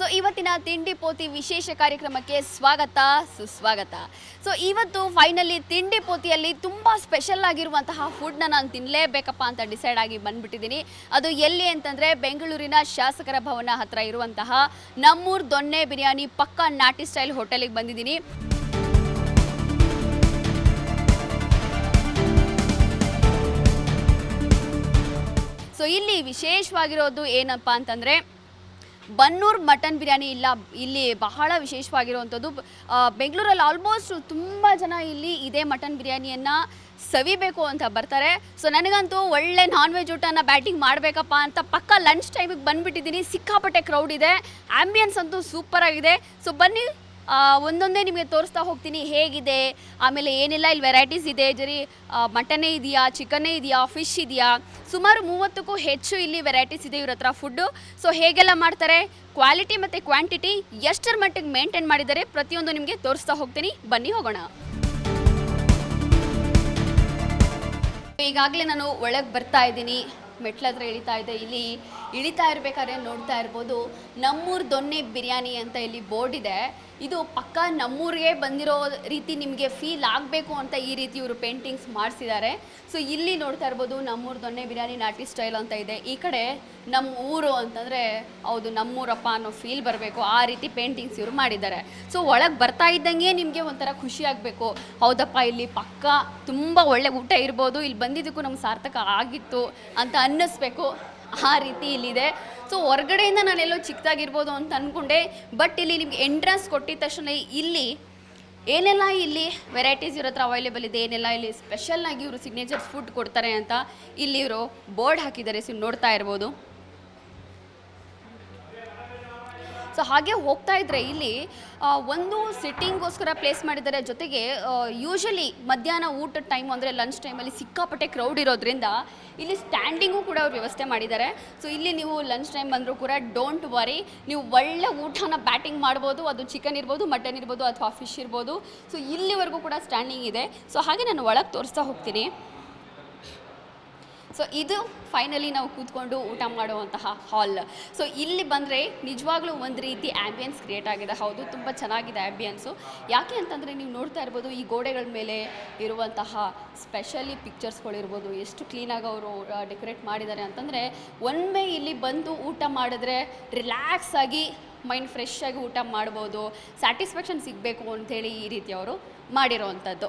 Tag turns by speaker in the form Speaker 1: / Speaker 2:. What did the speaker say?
Speaker 1: So ಇವತ್ತಿನ ತಿಂಡಿ ಪೋತಿ ವಿಶೇಷ ಕಾರ್ಯಕ್ರಮಕ್ಕೆ ಸ್ವಾಗತ, ಸುಸ್ವಾಗತ. ಸೊ ಇವತ್ತು ಫೈನಲಿ ತಿಂಡಿ ಪೋತಿಯಲ್ಲಿ ತುಂಬ ಸ್ಪೆಷಲ್ ಆಗಿರುವಂತಹ ಫುಡ್ನ ನಾನು ತಿನ್ನಲೇಬೇಕಪ್ಪ ಅಂತ ಡಿಸೈಡ್ ಆಗಿ ಬಂದ್ಬಿಟ್ಟಿದ್ದೀನಿ. ಅದು ಎಲ್ಲಿ ಅಂತಂದರೆ ಬೆಂಗಳೂರಿನ ಶಾಸಕರ ಭವನ ಹತ್ರ ಇರುವಂತಹ ನಮ್ಮೂರ್ ದೊನ್ನೆ ಬಿರಿಯಾನಿ ಪಕ್ಕಾ ನಾಟಿ ಸ್ಟೈಲ್ ಹೋಟೆಲಿಗೆ ಬಂದಿದ್ದೀನಿ. ಸೊ ಇಲ್ಲಿ ವಿಶೇಷವಾಗಿರೋದು ಏನಪ್ಪ ಅಂತಂದರೆ ಬನ್ನೂರ್ ಮಟನ್ ಬಿರಿಯಾನಿ ಇಲ್ಲ, ಇಲ್ಲಿ ಬಹಳ ವಿಶೇಷವಾಗಿರುವಂಥದ್ದು. ಬೆಂಗಳೂರಲ್ಲಿ ಆಲ್ಮೋಸ್ಟ್ ತುಂಬ ಜನ ಇಲ್ಲಿ ಇದೇ ಮಟನ್ ಬಿರಿಯಾನಿಯನ್ನು ಸವಿಬೇಕು ಅಂತ ಬರ್ತಾರೆ. ಸೊ ನನಗಂತೂ ಒಳ್ಳೆ ನಾನ್ ವೆಜ್ ಊಟನ ಬ್ಯಾಟಿಂಗ್ ಮಾಡಬೇಕಪ್ಪ ಅಂತ ಪಕ್ಕ ಲಂಚ್ ಟೈಮಿಗೆ ಬಂದುಬಿಟ್ಟಿದ್ದೀನಿ. ಸಿಕ್ಕಾಪಟ್ಟೆ ಕ್ರೌಡ್ ಇದೆ. ಆ್ಯಂಬಿಯನ್ಸ್ ಅಂತೂ ಸೂಪರ್ ಆಗಿದೆ. ಸೊ ಬನ್ನಿ. ಒಂದೊಂದೇ ನಿಮಗೆ ತೋರಿಸ್ತಾ ಹೋಗ್ತೀನಿ, ಹೇಗಿದೆ, ಆಮೇಲೆ ಏನೆಲ್ಲ ಇಲ್ಲಿ ವೆರೈಟೀಸ್ ಇದೆ, ಜರಿ ಮಟನೇ ಇದೆಯಾ ಚಿಕನೇ ಇದೆಯಾ ಫಿಶ್ ಇದೆಯಾ? ಸುಮಾರು ಮೂವತ್ತಕ್ಕೂ ಹೆಚ್ಚು ಇಲ್ಲಿ ವೆರೈಟೀಸ್ ಇದೆ ಇವ್ರ ಹತ್ರ ಫುಡ್ಡು ಸೊ ಹೇಗೆಲ್ಲ ಮಾಡ್ತಾರೆ? ಕ್ವಾಲಿಟಿ ಮತ್ತು ಕ್ವಾಂಟಿಟಿ ಎಷ್ಟರ ಮಟ್ಟಿಗೆ ಮೇಂಟೈನ್ ಮಾಡಿದ್ದಾರೆ ಪ್ರತಿಯೊಂದು ನಿಮಗೆ ತೋರಿಸ್ತಾ ಹೋಗ್ತೀನಿ. ಬನ್ನಿ ಹೋಗೋಣ. ಈಗಾಗಲೇ ನಾನು ಒಳಗೆ ಬರ್ತಾ ಇದ್ದೀನಿ. ಮೆಟ್ಲ ಹತ್ರ ಇಳಿತಾ ಇದೆ. ಇಲ್ಲಿ ಇಳಿತಾ ಇರಬೇಕಾದ್ರೆ ನೋಡ್ತಾ ಇರ್ಬೋದು, ನಮ್ಮೂರ್ ದೊನ್ನೆ ಬಿರಿಯಾನಿ ಅಂತ ಇಲ್ಲಿ ಬೋರ್ಡ್ ಇದೆ. ಇದು ಪಕ್ಕ ನಮ್ಮೂರಿಗೆ ಬಂದಿರೋ ರೀತಿ ನಿಮಗೆ ಫೀಲ್ ಆಗಬೇಕು ಅಂತ ಈ ರೀತಿ ಇವರು ಪೇಂಟಿಂಗ್ಸ್ ಮಾಡಿಸಿದ್ದಾರೆ. ಸೊ ಇಲ್ಲಿ ನೋಡ್ತಾ ಇರ್ಬೋದು, ನಮ್ಮೂರ್ ದೊನ್ನೆ ಬಿರಿಯಾನಿ ನಾಟಿ ಸ್ಟೈಲ್ ಅಂತ ಇದೆ. ಈ ಕಡೆ ನಮ್ಮ ಊರು ಅಂತಂದರೆ ಹೌದು, ನಮ್ಮೂರಪ್ಪ ಅನ್ನೋ ಫೀಲ್ ಬರಬೇಕು. ಆ ರೀತಿ ಪೇಂಟಿಂಗ್ಸ್ ಇವರು ಮಾಡಿದ್ದಾರೆ. ಸೊ ಒಳಗೆ ಬರ್ತಾ ಇದ್ದಂಗೆ ನಿಮಗೆ ಒಂಥರ ಖುಷಿ ಆಗಬೇಕು. ಹೌದಪ್ಪ, ಇಲ್ಲಿ ಪಕ್ಕ ತುಂಬ ಒಳ್ಳೆ ಊಟ ಇರ್ಬೋದು. ಇಲ್ಲಿ ಬಂದಿದ್ದಕ್ಕೂ ನಮ್ಗೆ ಸಾರ್ಥಕ ಆಗಿತ್ತು ಅಂತ ಅನ್ನಿಸ್ಬೇಕು. ಆ ರೀತಿ ಇಲ್ಲಿದೆ. ಸೊ ಹೊರಗಡೆಯಿಂದ ನಾನೆಲ್ಲೋ ಚಿಕ್ಕದಾಗಿರ್ಬೋದು ಅಂತ ಅಂದ್ಕೊಂಡೆ ಬಟ್ ಇಲ್ಲಿ ನಿಮ್ಗೆ ಎಂಟ್ರೆನ್ಸ್ ಕೊಟ್ಟಿದ ತಕ್ಷಣ ಇಲ್ಲಿ ಏನೆಲ್ಲ ಇಲ್ಲಿ ವೆರೈಟೀಸ್ ಇರೋ ಹತ್ರ ಅವೈಲೇಬಲ್ ಇದೆ? ಏನೆಲ್ಲ ಇಲ್ಲಿ ಸ್ಪೆಷಲ್ನಾಗಿ ಇವರು ಸಿಗ್ನೇಚರ್ ಫುಡ್ ಕೊಡ್ತಾರೆ ಅಂತ ಇಲ್ಲಿ ಇವರು ಬೋರ್ಡ್ ಹಾಕಿದ್ದಾರೆ. ಸೊ ನೋಡ್ತಾ ಇರ್ಬೋದು. ಸೊ ಹಾಗೆ ಹೋಗ್ತಾ ಇದ್ರೆ ಇಲ್ಲಿ ಒಂದು ಸಿಟ್ಟಿಂಗ್ಗೋಸ್ಕರ ಪ್ಲೇಸ್ ಮಾಡಿದ್ದಾರೆ. ಜೊತೆಗೆ ಯೂಶಲಿ ಮಧ್ಯಾಹ್ನ ಊಟದ ಟೈಮ್ ಅಂದರೆ ಲಂಚ್ ಟೈಮಲ್ಲಿ ಸಿಕ್ಕಾಪಟ್ಟೆ ಕ್ರೌಡ್ ಇರೋದ್ರಿಂದ ಇಲ್ಲಿ ಸ್ಟ್ಯಾಂಡಿಂಗು ಕೂಡ ಅವ್ರು ವ್ಯವಸ್ಥೆ ಮಾಡಿದ್ದಾರೆ. ಸೊ ಇಲ್ಲಿ ನೀವು ಲಂಚ್ ಟೈಮ್ ಬಂದರೂ ಕೂಡ ಡೋಂಟ್ ವರಿ ನೀವು ಒಳ್ಳೆ ಊಟನ ಬ್ಯಾಟಿಂಗ್ ಮಾಡ್ಬೋದು. ಅದು ಚಿಕನ್ ಇರ್ಬೋದು ಮಟನ್ ಇರ್ಬೋದು, ಅಥವಾ ಫಿಶ್ ಇರ್ಬೋದು. ಸೊ ಇಲ್ಲಿವರೆಗೂ ಕೂಡ ಸ್ಟ್ಯಾಂಡಿಂಗ್ ಇದೆ. ಸೊ ಹಾಗೆ ನಾನು ಒಳಗೆ ತೋರಿಸ್ತಾ ಹೋಗ್ತೀನಿ. ಸೊ ಇದು ಫೈನಲಿ ನಾವು ಕೂತ್ಕೊಂಡು ಊಟ ಮಾಡುವಂತಹ ಹಾಲ್ ಸೊ ಇಲ್ಲಿ ಬಂದರೆ ನಿಜವಾಗ್ಲೂ ಒಂದು ರೀತಿ ಆ್ಯಂಬಿಯನ್ಸ್ ಕ್ರಿಯೇಟ್ ಆಗಿದೆ. ಹೌದು, ತುಂಬ ಚೆನ್ನಾಗಿದೆ ಆ್ಯಂಬಿಯನ್ಸು ಯಾಕೆ ಅಂತಂದರೆ ನೀವು ನೋಡ್ತಾ ಇರ್ಬೋದು, ಈ ಗೋಡೆಗಳ ಮೇಲೆ ಇರುವಂತಹ ಸ್ಪೆಷಲಿ ಪಿಕ್ಚರ್ಸ್ಗಳಿರ್ಬೋದು ಎಷ್ಟು ಕ್ಲೀನಾಗಿ ಅವರು ಡೆಕೋರೇಟ್ ಮಾಡಿದ್ದಾರೆ ಅಂತಂದರೆ, ಒಮ್ಮೆ ಇಲ್ಲಿ ಬಂದು ಊಟ ಮಾಡಿದ್ರೆ ರಿಲ್ಯಾಕ್ಸ್ ಆಗಿ ಮೈಂಡ್ ಫ್ರೆಶ್ ಆಗಿ ಊಟ ಮಾಡ್ಬೋದು. ಸ್ಯಾಟಿಸ್ಫ್ಯಾಕ್ಷನ್ ಸಿಗಬೇಕು ಅಂಥೇಳಿ ಈ ರೀತಿ ಅವರು ಮಾಡಿರೋವಂಥದ್ದು